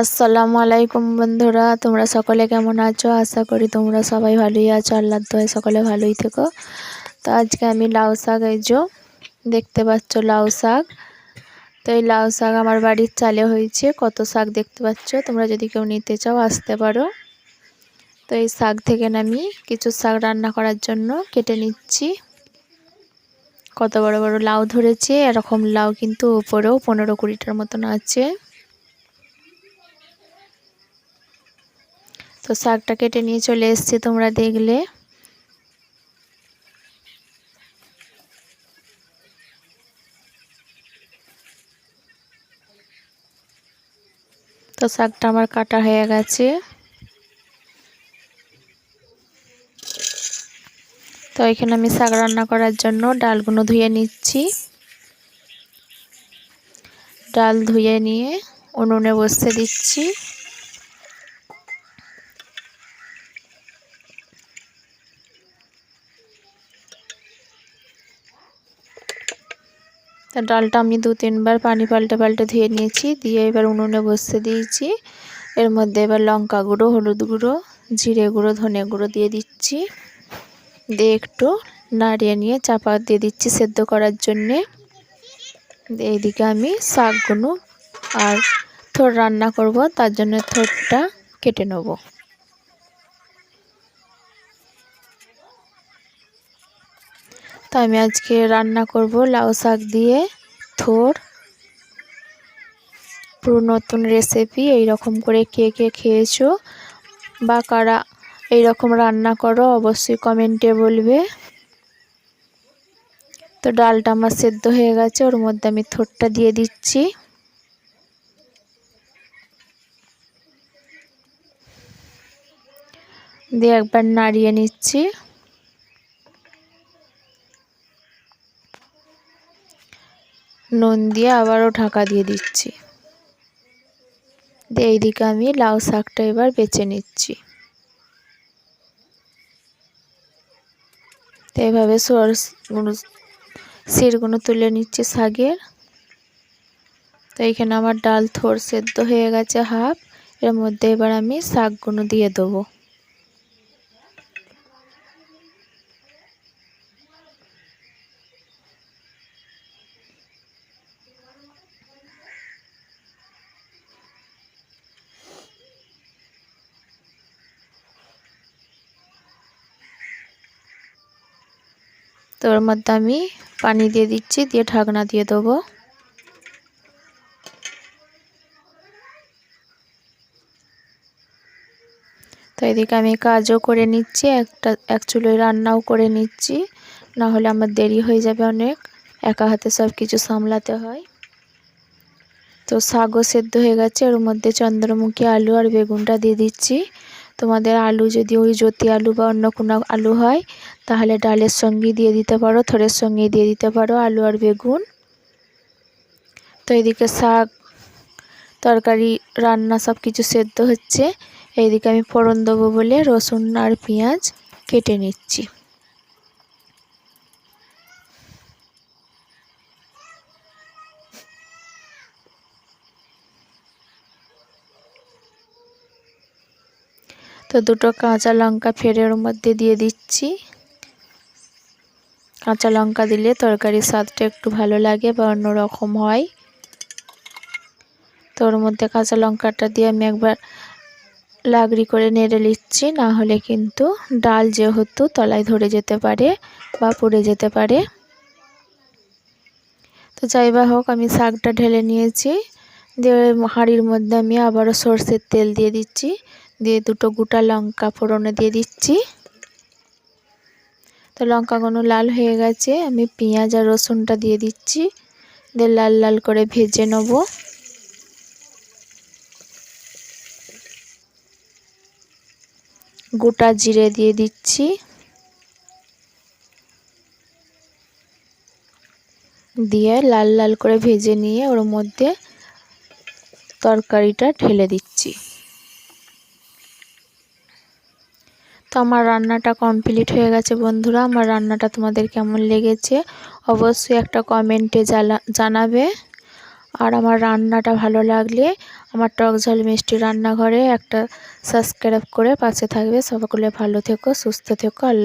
আসসালামু আলাইকুম বন্ধুরা, তোমরা সকলে কেমন আছো? আশা করি তোমরা সবাই ভালোই আছো। আল্লাহর দোয়ায় সকলে ভালোই থেকো। তো আজকে আমি লাউ শাক, এই যে দেখতে পাচ্ছ লাউ শাক। তো এই লাউ শাক আমার বাড়ির চালে হয়েছে। কত শাক দেখতে পাচ্ছ? তোমরা যদি কেউ নিতে চাও, আসতে পারো। তো এই শাক থেকে আমি কিছু শাক রান্না করার জন্য কেটে নিচ্ছি। কত বড় বড় লাউ ধরেছে। এরকম লাউ কিন্তু উপরেও পনেরো কুড়িটার মতন আছে। তো শাকটা কেটে নিয়ে চলে এসছি তোমরা দেখলে। তো শাকটা আমার কাটা হয়ে গেছে। তো এখানে আমি শাক রান্না করার জন্য ডালগুলো ধুয়ে নিচ্ছি। ডাল ধুয়ে নিয়ে উনুনে বসতে দিচ্ছি। তা ডালটা আমি দু তিনবার পানি পাল্টে পাল্টে ধুয়ে নিয়েছি, দিয়ে এবার উনুনে বসতে দিয়েছি। এর মধ্যে এবার লঙ্কা গুঁড়ো, হলুদ গুঁড়ো, জিরে গুঁড়ো, ধনে গুঁড়ো দিয়ে দিচ্ছি। দিয়ে একটু নাড়িয়ে নিয়ে চাপা দিয়ে দিচ্ছি সেদ্ধ করার জন্যে। এইদিকে আমি শাকগুলো আর থোর রান্না করব, তার জন্য থোরটা কেটে নেব। তো আমি আজকে রান্না করব লাউ শাক দিয়ে থোর। পুরো নতুন রেসিপি এই রকম করে কে কে খেয়েছো বা কারা এই রকম রান্না করো অবশ্যই কমেন্টে বলবে। তো ডালটা আমার সেদ্ধ হয়ে গেছে, ওর মধ্যে আমি থোরটা দিয়ে দিচ্ছি। দিয়ে একবার নাড়িয়ে নিচ্ছি। নুন দিয়ে আবারও ঢাকা দিয়ে দিচ্ছি। এইদিকে আমি লাউ শাকটা এবার বেছে নিচ্ছি। তো এইভাবে সরগুলো সিরগুলো তুলে নিচ্ছি শাকের। তো এইখানে আমার ডাল থোর সেদ্ধ হয়ে গেছে হাফ। এর মধ্যে এবার আমি শাকগুলো দিয়ে দেবো। তো ওর মধ্যে আমি পানি দিয়ে দিচ্ছি, দিয়ে ঢাকনা দিয়ে দেবো। তো এদিকে আমি কাজও করে নিচ্ছি, একটা, এক চুলোয় রান্নাও করে নিচ্ছি। না হলে আমার দেরি হয়ে যাবে অনেক, একা হাতে সব কিছু সামলাতে হয়। তো শাকও সেদ্ধ হয়ে গেছে, ওর মধ্যে চন্দ্রমুখী আলু আর বেগুনটা দিয়ে দিচ্ছি। তোমাদের আলু যদি ওই জ্যোতি আলু বা অন্য কোনো আলু হয়, তাহলে ডালের সঙ্গে দিয়ে দিতে পারো, থরের সঙ্গে দিয়ে দিতে পারো, আলু আর বেগুন। তো এদিকে শাক, তরকারি, রান্না সব কিছু সেদ্ধ হচ্ছে। এইদিকে আমি ফোড়ন দেবো বলে রসুন আর পেঁয়াজ কেটে নিচ্ছি। তো দুটো কাঁচা লঙ্কা ফেরে ওর মধ্যে দিয়ে দিচ্ছি। কাঁচা লঙ্কা দিলে তরকারির স্বাদটা একটু ভালো লাগে বা অন্যরকম হয়। তো ওর মধ্যে কাঁচা লঙ্কাটা দিয়ে আমি একবার লাগড়ি করে নেড়ে নিচ্ছি, না হলে কিন্তু ডাল যেহেতু তলায় ধরে যেতে পারে বা পুড়ে যেতে পারে। তো যাই বা হোক, আমি শাকটা ঢেলে নিয়েছি। দিয়ে হাঁড়ির মধ্যে আমি আবারও সর্ষের তেল দিয়ে দিচ্ছি। দিয়ে দুটো গোটা লঙ্কা ফোড়নে দিয়ে দিচ্ছি। তো লঙ্কাগুলো লাল হয়ে গেছে, আমি পেঁয়াজ আর রসুনটা দিয়ে দিচ্ছি। দিয়ে লাল লাল করে ভেজে নেব। গোটা জিরে দিয়ে দিচ্ছি। দিয়ে লাল লাল করে ভেজে নিয়ে ওর মধ্যে তরকারিটা ঢেলে দিচ্ছি। তো আমার রান্নাটা কমপ্লিট হয়ে গেছে বন্ধুরা। আমার রান্নাটা তোমাদের কেমন লেগেছে অবশ্যই একটা কমেন্টে জানাবে। আর আমার রান্নাটা ভালো লাগলে আমার টক ঝাল মিষ্টি রান্নাঘরে একটা সাবস্ক্রাইব করে পাশে থাকবে। সকলে ভালো থেকো, সুস্থ থেকো। আল্লাহ